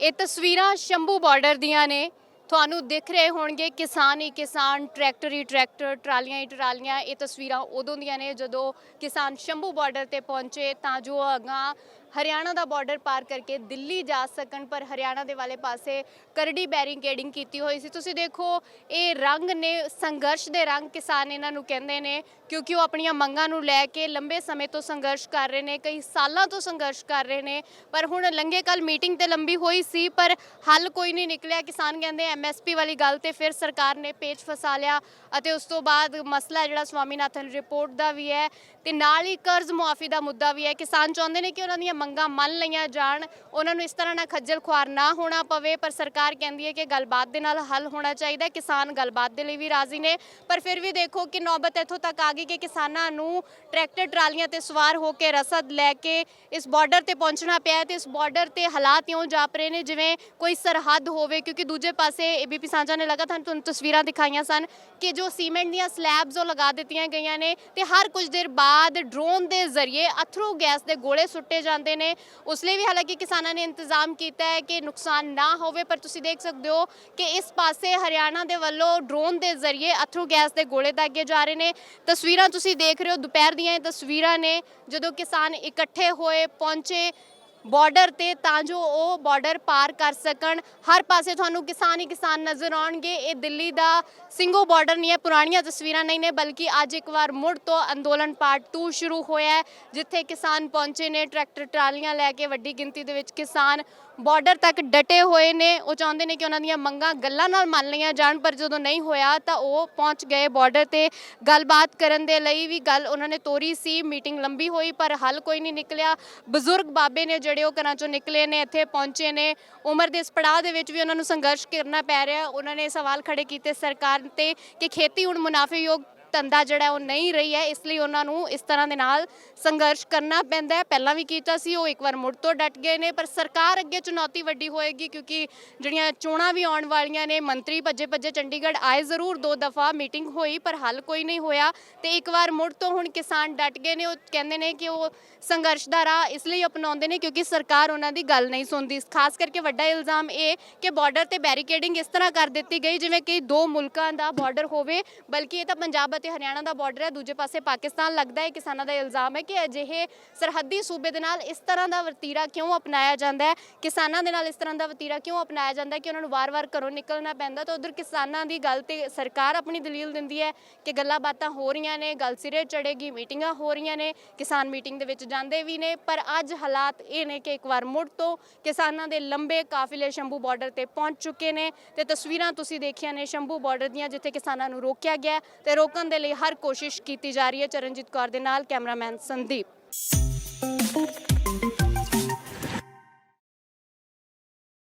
ਇਹ ਤਸਵੀਰਾਂ ਸ਼ੰਭੂ ਬਾਰਡਰ ਦੀਆਂ ਨੇ। ਤੁਹਾਨੂੰ ਦਿਖ ਰਹੇ ਹੋਣਗੇ ਕਿਸਾਨ ਹੀ ਕਿਸਾਨ, ਟਰੈਕਟਰ ਹੀ ਟਰੈਕਟਰ, ਟਰਾਲੀਆਂ ਹੀ ਟਰਾਲੀਆਂ, ਇਹ ਤਸਵੀਰਾਂ ਉਦੋਂ ਦੀਆਂ ਨੇ ਜਦੋਂ ਕਿਸਾਨ ਸ਼ੰਭੂ ਬਾਰਡਰ ਤੇ ਪਹੁੰਚੇ ਤਾਂ ਜੋ ਅਗਾਂ ਹਰਿਆਣਾ ਦਾ ਬਾਰਡਰ ਪਾਰ ਕਰਕੇ ਦਿੱਲੀ ਜਾ ਸਕਣ, ਪਰ ਹਰਿਆਣਾ ਦੇ ਵਾਲੇ ਪਾਸੇ ਕਰੜੀ ਬੈਰੀਕੇਡਿੰਗ ਕੀਤੀ ਹੋਈ ਸੀ। ਤੁਸੀਂ ਦੇਖੋ, ਇਹ ਰੰਗ ਨੇ, ਸੰਘਰਸ਼ ਦੇ ਰੰਗ ਕਿਸਾਨ ਇਹਨਾਂ ਨੂੰ ਕਹਿੰਦੇ ਨੇ, ਕਿਉਂਕਿ ਉਹ ਆਪਣੀਆਂ ਮੰਗਾਂ ਨੂੰ ਲੈ ਕੇ ਲੰਬੇ ਸਮੇਂ ਤੋਂ ਸੰਘਰਸ਼ ਕਰ ਰਹੇ ਨੇ, ਕਈ ਸਾਲਾਂ ਤੋਂ ਸੰਘਰਸ਼ ਕਰ ਰਹੇ ਨੇ, ਪਰ ਹੁਣ ਲੰਘੇ ਕੱਲ ਮੀਟਿੰਗ ਤੇ ਲੰਬੀ ਹੋਈ ਸੀ, ਪਰ ਹੱਲ ਕੋਈ ਨਹੀਂ ਨਿਕਲਿਆ। ਕਿਸਾਨ ਕਹਿੰਦੇ ਐਮਐਸਪੀ ਵਾਲੀ ਗੱਲ ਤੇ ਫਿਰ ਸਰਕਾਰ ਨੇ ਪੇਚ ਫਸਾ ਲਿਆ ਅਤੇ ਉਸ ਤੋਂ ਬਾਅਦ ਮਸਲਾ ਜਿਹੜਾ ਸਵਾਮੀਨਾਥਨ ਰਿਪੋਰਟ ਦਾ ਵੀ ਹੈ ਤੇ ਨਾਲ ਹੀ ਕਰਜ਼ ਮੁਆਫੀ ਦਾ ਮੁੱਦਾ ਵੀ ਹੈ। ਕਿਸਾਨ ਚਾਹੁੰਦੇ ਨੇ ਕਿ ਉਹਨਾਂ ਦੀਆਂ ਮੰਗਾਂ ਮੰਨ ਲਈਆਂ ਜਾਣ, ਉਹਨਾਂ ਨੂੰ ਇਸ ਤਰ੍ਹਾਂ ਨਾਲ ਖੱਜਲ ਖੁਆਰ ਨਾ ਹੋਣਾ ਪਵੇ, ਪਰ ਸਰਕਾਰ ਕਹਿੰਦੀ ਹੈ ਕਿ ਗੱਲਬਾਤ ਦੇ ਨਾਲ ਹੱਲ ਹੋਣਾ ਚਾਹੀਦਾ ਕਿਸਾਨ ਗੱਲਬਾਤ ਦੇ ਲਈ ਵੀ ਰਾਜ਼ੀ ਨੇ। ਪਰ ਫਿਰ ਵੀ ਦੇਖੋ ਕਿ ਨੌਬਤ ਇੱਥੋਂ ਤੱਕ ਆ ਗਈ ਕਿ ਕਿਸਾਨਾਂ ਨੂੰ ਟਰੈਕਟਰ, ਟਰਾਲੀਆਂ ਤੇ ਸਵਾਰ ਹੋ ਕੇ ਰਸਦ ਲੈ ਕੇ ਇਸ ਬਾਰਡਰ ਤੇ ਪਹੁੰਚਣਾ ਪਿਆ ਤੇ ਇਸ ਬਾਰਡਰ ਤੇ ਹਾਲਾਤ ਇਉਂ ਜਾਪ ਰਹੇ ਨੇ, ਜਿਵੇਂ ਕੋਈ ਸਰਹੱਦ ਹੋਵੇ, ਕਿਉਂਕਿ ਦੂਜੇ ਪਾਸੇ ਏਬੀਪੀ ਸਾਂਝਾ ਨੇ ਲਗਾਤਾਰ ਤੁਹਾਨੂੰ ਤਸਵੀਰਾਂ ਦਿਖਾਈਆਂ ਸਨ ਕਿ ਜੋ ਸੀਮੈਂਟ ਦੀਆਂ ਸਲੈਬਸ ਉਹ ਲਗਾ ਦਿੱਤੀਆਂ ਗਈਆਂ ਨੇ ਤੇ ਹਰ ਕੁਝ ਦੇਰ ਬਾਅਦ ਡਰੋਨ ਦੇ ਜ਼ਰੀਏ ਅਥਰੂ ਗੈਸ ਦੇ ਗੋਲੇ ਸੁੱਟੇ ਜਾਂਦੇ ਨੇ। ਉਸ ਲਈ ਵੀ ਹਾਲਾਂਕਿ ਕਿਸਾਨਾਂ ਨੇ ਇੰਤਜ਼ਾਮ ਕੀਤਾ ਹੈ ਕਿ ਨੁਕਸਾਨ ਨਾ ਹੋਵੇ, ਪਰ ਤੁਸੀਂ ਦੇਖ ਸਕਦੇ ਹੋ ਕਿ ਇਸ ਪਾਸੇ ਹਰਿਆਣਾ ਦੇ ਵੱਲੋਂ ਡਰੋਨ ਦੇ ਜ਼ਰੀਏ ਅਥਰੂ ਗੈਸ ਦੇ ਗੋਲੇ ਦਾਗੇ ਜਾ ਰਹੇ ਨੇ। ਤਸਵੀਰਾਂ ਤੁਸੀਂ ਦੇਖ ਰਹੇ ਹੋ, ਦੁਪਹਿਰ ਦੀਆਂ ਇਹ ਤਸਵੀਰਾਂ ਨੇ ਜਦੋਂ ਕਿਸਾਨ ਇਕੱਠੇ ਹੋਏ ਪਹੁੰਚੇ ਬਾਰਡਰ ਤੇ ਤਾਂ ਜੋ ਉਹ ਬਾਰਡਰ ਪਾਰ ਕਰ ਸਕਣ। ਹਰ ਪਾਸੇ ਤੁਹਾਨੂੰ ਕਿਸਾਨ ਹੀ ਕਿਸਾਨ ਨਜ਼ਰ ਆਉਣਗੇ। ਇਹ ਦਿੱਲੀ ਦਾ ਸਿੰਘੋ ਬਾਰਡਰ ਨਹੀਂ ਹੈ, ਪੁਰਾਣੀਆਂ ਤਸਵੀਰਾਂ ਨਹੀਂ ਨੇ, ਬਲਕਿ ਅੱਜ ਇੱਕ ਵਾਰ ਮੁੜ ਤੋਂ ਅੰਦੋਲਨ ਪਾਰਟ 2 ਸ਼ੁਰੂ ਹੋਇਆ ਹੈ, ਜਿੱਥੇ ਕਿਸਾਨ ਪਹੁੰਚੇ ਨੇ ਟਰੈਕਟਰ ਟਰਾਲੀਆਂ ਲੈ ਕੇ ਵੱਡੀ ਗਿਣਤੀ ਦੇ ਵਿੱਚ ਕਿਸਾਨ ਬਾਰਡਰ ਤੱਕ ਡਟੇ ਹੋਏ ਨੇ। ਉਹ ਚਾਹੁੰਦੇ ਨੇ ਕਿ ਉਹਨਾਂ ਦੀਆਂ ਮੰਗਾਂ ਗੱਲਾਂ ਨਾਲ ਮੰਨ ਲਈਆਂ ਜਾਣ, ਪਰ ਜਦੋਂ ਨਹੀਂ ਹੋਇਆ ਤਾਂ ਉਹ ਪਹੁੰਚ ਗਏ ਬਾਰਡਰ ਤੇ। ਗੱਲਬਾਤ ਕਰਨ ਦੇ ਲਈ ਵੀ ਗੱਲ ਉਹਨਾਂ ਨੇ ਤੋਰੀ ਸੀ। ਮੀਟਿੰਗ ਲੰਬੀ ਹੋਈ, ਪਰ ਹੱਲ ਕੋਈ ਨਹੀਂ ਨਿਕਲਿਆ। ਬਜ਼ੁਰਗ ਬਾਬੇ ਨੇ ਜਿਹੜੇ ਉਹ ਘਰਾਂ ਚੋਂ ਨਿਕਲੇ ਨੇ, ਇੱਥੇ ਪਹੁੰਚੇ ਨੇ। ਉਮਰ ਦੇ ਇਸ ਪੜਾਅ ਦੇ ਵਿੱਚ ਵੀ ਉਹਨਾਂ ਨੂੰ ਸੰਘਰਸ਼ ਕਰਨਾ ਪੈ ਰਿਹਾ। ਉਹਨਾਂ ਨੇ ਸਵਾਲ ਖੜੇ ਕੀਤੇ ਸਰਕਾਰ ਤੇ ਕਿ ਖੇਤੀ ਹੁਣ ਮੁਨਾਫੇਯੋਗ ਧੰਦਾ ਜਿਹੜਾ ਉਹ ਨਹੀਂ ਰਹੀ ਹੈ, ਇਸ ਲਈ ਉਹਨਾਂ ਨੂੰ ਇਸ ਤਰ੍ਹਾਂ ਦੇ ਨਾਲ ਸੰਘਰਸ਼ ਕਰਨਾ ਪੈਂਦਾ ਹੈ। ਪਹਿਲਾਂ ਵੀ ਕੀਤਾ ਸੀ, ਉਹ ਇੱਕ ਵਾਰ ਮੁੜ ਤੋਂ ਡਟ ਗਏ ਨੇ, ਪਰ ਸਰਕਾਰ ਅੱਗੇ ਚੁਣੌਤੀ ਵੱਡੀ ਹੋਏਗੀ ਕਿਉਂਕਿ ਜਿਹੜੀਆਂ ਚੋਣਾਂ ਵੀ ਆਉਣ ਵਾਲੀਆਂ ਨੇ, ਮੰਤਰੀ ਭੱਜੇ ਭੱਜੇ ਚੰਡੀਗੜ੍ਹ ਆਏ ਜ਼ਰੂਰ ਦੋ ਦਫਾ ਮੀਟਿੰਗ ਹੋਈ, ਪਰ ਹੱਲ ਕੋਈ ਨਹੀਂ ਹੋਇਆ ਤੇ ਇੱਕ ਵਾਰ ਮੁੜ ਤੋਂ ਹੁਣ ਕਿਸਾਨ ਡਟ ਗਏ ਨੇ, ਉਹ ਕਹਿੰਦੇ ਨੇ ਕਿ ਉਹ ਸੰਘਰਸ਼ ਦਾ ਰਾਹ ਇਸ ਲਈ ਅਪਣਾਉਂਦੇ ਨੇ ਕਿਉਂਕਿ ਸਰਕਾਰ ਉਹਨਾਂ ਦੀ ਗੱਲ ਨਹੀਂ ਸੁਣਦੀ। ਖਾਸ ਕਰਕੇ ਵੱਡਾ ਇਲਜ਼ਾਮ ਇਹ ਕਿ ਬਾਰਡਰ ਤੇ ਬੈਰੀਕੇਡਿੰਗ ਇਸ ਤਰ੍ਹਾਂ ਕਰ ਦਿੱਤੀ ਗਈ, ਜਿਵੇਂ ਕਿ ਦੋ ਮੁਲਕਾਂ ਦਾ ਬਾਰਡਰ ਹੋਵੇ, ਬਲਕਿ ਇਹ ਤਾਂ ਪੰਜਾਬ ਅਤੇ ਹਰਿਆਣਾ ਦਾ ਬਾਰਡਰ ਹੈ, ਦੂਜੇ ਪਾਸੇ ਪਾਕਿਸਤਾਨ, ਲੱਗਦਾ ਹੈ ਕਿਸਾਨਾਂ ਦਾ ਇਲਜ਼ਾਮ ਹੈ ਕਿ ਅਜਿਹੇ ਸਰਹੱਦੀ ਸੂਬੇ ਦੇ ਨਾਲ ਇਸ ਤਰ੍ਹਾਂ ਦਾ ਵਤੀਰਾ ਕਿਉਂ ਅਪਣਾਇਆ ਜਾਂਦਾ ਹੈ? ਕਿਸਾਨਾਂ ਦੇ ਨਾਲ ਇਸ ਤਰ੍ਹਾਂ ਦਾ ਵਤੀਰਾ ਕਿਉਂ ਅਪਣਾਇਆ ਜਾਂਦਾ ਹੈ ਕਿ ਉਹਨਾਂ ਨੂੰ ਵਾਰ-ਵਾਰ ਘਰੋਂ ਨਿਕਲਣਾ ਪੈਂਦਾ ਤਾਂ ਉਧਰ ਕਿਸਾਨਾਂ ਦੀ ਗੱਲ ਤੇ ਸਰਕਾਰ ਆਪਣੀ ਦਲੀਲ ਦਿੰਦੀ ਹੈ ਕਿ ਗੱਲਾਂ ਬਾਤਾਂ ਹੋ ਰਹੀਆਂ ਨੇ, ਗੱਲ ਸਿਰੇ ਚੜੇਗੀ ਮੀਟਿੰਗਾਂ ਹੋ ਰਹੀਆਂ ਨੇ, ਕਿਸਾਨ ਮੀਟਿੰਗ ਦੇ ਵਿੱਚ ਜਾਂਦੇ ਵੀ ਨੇ, ਪਰ ਅੱਜ ਹਾਲਾਤ ਇਹ ਨੇ ਕਿ ਇੱਕ ਵਾਰ ਮੁੜ ਤੋਂ ਕਿਸਾਨਾਂ ਦੇ ਲੰਬੇ ਕਾਫਿਲੇ ਸ਼ੰਭੂ ਬਾਰਡਰ ਤੇ ਪਹੁੰਚ ਚੁੱਕੇ ਨੇ ਤੇ ਤਸਵੀਰਾਂ ਤੁਸੀਂ ਦੇਖੀਆਂ ਨੇ ਸ਼ੰਭੂ ਬਾਰਡਰ ਦੀਆਂ, ਜਿੱਥੇ ਕਿਸਾਨਾਂ ਨੂੰ ਰੋਕਿਆ ਗਿਆ ਹੈ ਤੇ ਰੋਕਣ ਕਰਨ ਦੇ ਲਈ ਹਰ ਕੋਸ਼ਿਸ਼ ਕੀਤੀ ਜਾ ਰਹੀ ਹੈ। ਚਰਨਜੀਤ ਕੌਰ ਦੇ ਨਾਲ ਕੈਮਰਾਮੈਨ ਸੰਦੀਪ।